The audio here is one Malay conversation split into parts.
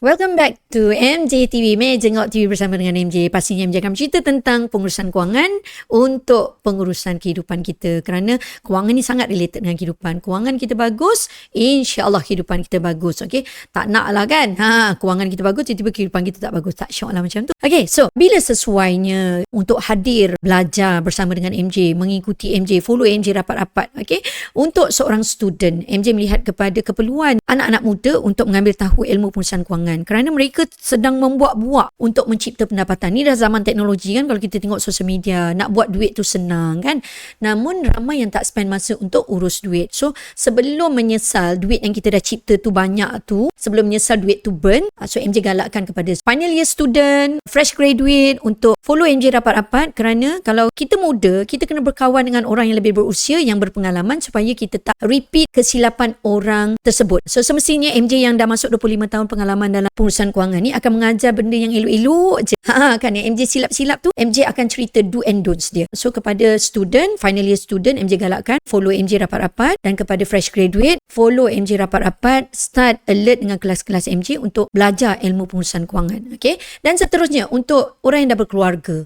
Welcome back to MJ TV. Mei jengok TV bersama dengan MJ. Pastinya MJ akan cerita tentang pengurusan kewangan untuk pengurusan kehidupan kita. Kerana kewangan ni sangat related dengan kehidupan. Kewangan kita bagus, insyaAllah kehidupan kita bagus. Okay? Tak nak lah kan? Ha, kewangan kita bagus, tiba-tiba kehidupan kita tak bagus. Tak syok lah macam tu. Okay, so bila sesuainya untuk hadir belajar bersama dengan MJ, mengikuti MJ, follow MJ rapat-rapat. Okay? Untuk seorang student, MJ melihat kepada keperluan anak-anak muda untuk mengambil tahu ilmu pengurusan kewangan kewangan kerana mereka sedang membuat-buat untuk mencipta pendapatan. Ni dah zaman teknologi kan kalau kita tengok sosial media, nak buat duit tu senang kan. Namun ramai yang tak spend masa untuk urus duit. So sebelum menyesal duit yang kita dah cipta tu banyak tu, sebelum menyesal duit tu burn, ah, so MJ galakkan kepada final year student, fresh graduate untuk follow MJ rapat-rapat kerana kalau kita muda, kita kena berkawan dengan orang yang lebih berusia yang berpengalaman supaya kita tak repeat kesilapan orang tersebut. So semestinya MJ yang dah masuk 25 tahun pengalaman dalam pengurusan kewangan ni akan mengajar benda yang elok-elok je. Ha, kan yang MJ silap-silap tu, MJ akan cerita do and don'ts dia. So kepada student, final year student, MJ galakkan follow MJ rapat-rapat dan kepada fresh graduate, follow MJ rapat-rapat, start alert dengan kelas-kelas MJ untuk belajar ilmu pengurusan kewangan. Okay? Dan seterusnya untuk orang yang dah berkeluarga,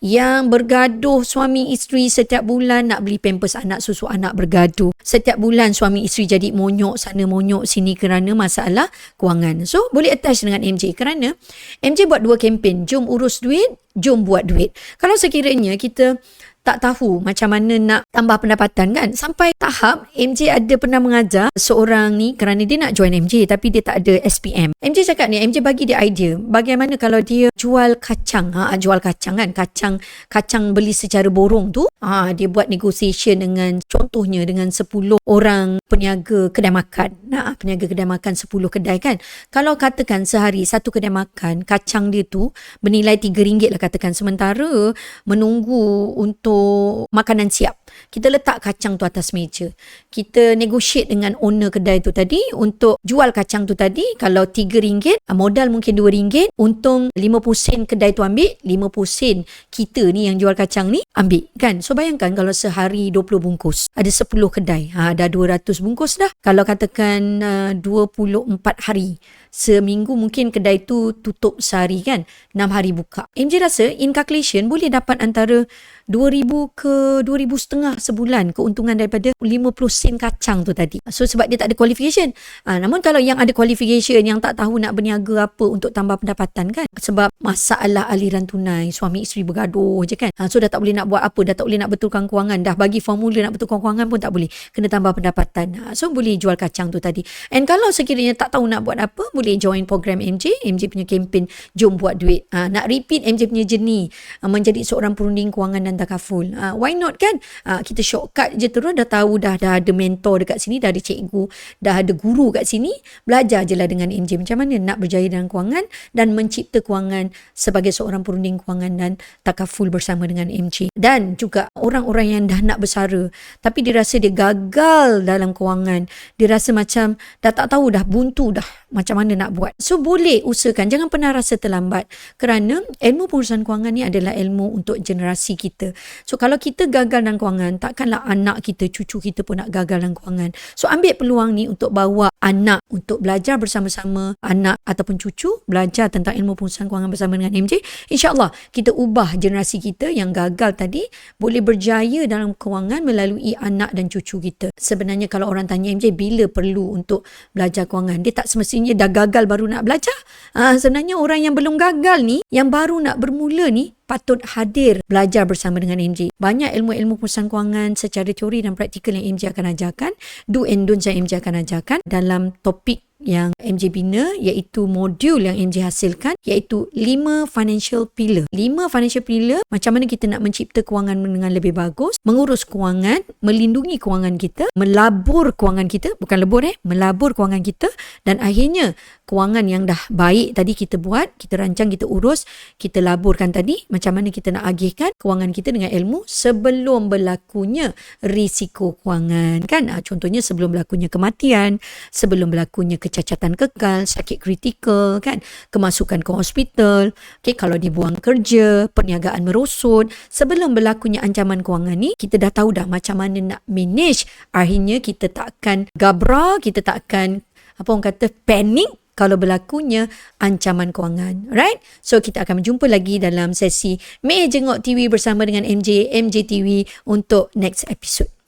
yang bergaduh suami isteri setiap bulan nak beli pampers anak susu anak bergaduh. Setiap bulan suami isteri jadi monyok sana monyok sini kerana masalah kewangan. So boleh attach dengan MJ kerana MJ buat dua kempen. Jom urus duit, jom buat duit. Kalau sekiranya kita tak tahu macam mana nak tambah pendapatan kan? Sampai tahap MJ ada pernah mengajar seorang ni kerana dia nak join MJ tapi dia tak ada SPM MJ cakap ni MJ bagi dia idea bagaimana kalau dia jual kacang. Ha jual kacang kan? Kacang kacang beli secara borong tu ha dia buat negotiation dengan contohnya dengan 10 orang peniaga kedai makan. Nah peniaga kedai makan 10 kedai kan? Kalau katakan sehari satu kedai makan kacang dia tu bernilai RM3 lah katakan. Sementara menunggu untuk untuk makanan siap. Kita letak kacang tu atas meja. Kita negotiate dengan owner kedai tu tadi untuk jual kacang tu tadi. Kalau RM3, ah, modal mungkin RM2, untung 50 sen kedai tu ambil, 50 sen kita ni yang jual kacang ni ambil. Kan? So bayangkan kalau sehari 20 bungkus. Ada 10 kedai. Ha, dah 200 bungkus dah. Kalau katakan uh, 24 hari. Seminggu mungkin kedai tu tutup sehari kan. 6 hari buka. MJ rasa in calculation boleh dapat antara 2000 ke 2000 setengah sebulan keuntungan daripada 50 sen kacang tu tadi. So sebab dia tak ada qualification. Ha, namun kalau yang ada qualification yang tak tahu nak berniaga apa untuk tambah pendapatan kan. Sebab masalah aliran tunai suami isteri bergaduh je kan. Ha, so dah tak boleh nak buat apa, dah tak boleh nak betulkan kewangan, dah bagi formula nak betulkan kewangan pun tak boleh. Kena tambah pendapatan. Ha, so boleh jual kacang tu tadi. And kalau sekiranya tak tahu nak buat apa, boleh join program MJ. MJ punya kempen jom buat duit. Ha, nak repeat MJ punya jenis ha, menjadi seorang perunding kewangan dan takaful. Uh, why not kan? Uh, kita shortcut je terus dah tahu dah dah ada mentor dekat sini, dah ada cikgu, dah ada guru kat sini. Belajar je lah dengan MJ macam mana nak berjaya dalam kewangan dan mencipta kewangan sebagai seorang perunding kewangan dan takaful bersama dengan MJ. Dan juga orang-orang yang dah nak bersara tapi dia rasa dia gagal dalam kewangan. Dia rasa macam dah tak tahu dah buntu dah macam mana nak buat. So boleh usahakan jangan pernah rasa terlambat kerana ilmu pengurusan kewangan ni adalah ilmu untuk generasi kita. So kalau kita gagal dalam kewangan, takkanlah anak kita, cucu kita pun nak gagal dalam kewangan. So ambil peluang ni untuk bawa anak untuk belajar bersama-sama anak ataupun cucu belajar tentang ilmu pengurusan kewangan bersama dengan MJ. InsyaAllah kita ubah generasi kita yang gagal tadi boleh berjaya dalam kewangan melalui anak dan cucu kita. Sebenarnya kalau orang tanya MJ bila perlu untuk belajar kewangan, dia tak semestinya dah gagal baru nak belajar. Ha, sebenarnya orang yang belum gagal ni, yang baru nak bermula ni, patut hadir belajar bersama dengan MJ. Banyak ilmu-ilmu pengurusan kewangan secara teori dan praktikal yang MJ akan ajarkan. Do and don't yang MJ akan ajarkan dalam topik yang MJ bina iaitu modul yang MJ hasilkan iaitu 5 financial pillar. 5 financial pillar macam mana kita nak mencipta kewangan dengan lebih bagus, mengurus kewangan, melindungi kewangan kita, melabur kewangan kita, bukan lebur eh, melabur kewangan kita dan akhirnya kewangan yang dah baik tadi kita buat, kita rancang, kita urus, kita laburkan tadi macam mana kita nak agihkan kewangan kita dengan ilmu sebelum berlakunya risiko kewangan kan. Ha, contohnya sebelum berlakunya kematian, sebelum berlakunya ke kecacatan kekal, sakit kritikal kan, kemasukan ke hospital, okay, kalau dibuang kerja, perniagaan merosot, sebelum berlakunya ancaman kewangan ni, kita dah tahu dah macam mana nak manage. Akhirnya kita takkan gabra, kita takkan apa orang kata panik kalau berlakunya ancaman kewangan. Right? So kita akan berjumpa lagi dalam sesi Mei Jengok TV bersama dengan MJ, MJ TV untuk next episode.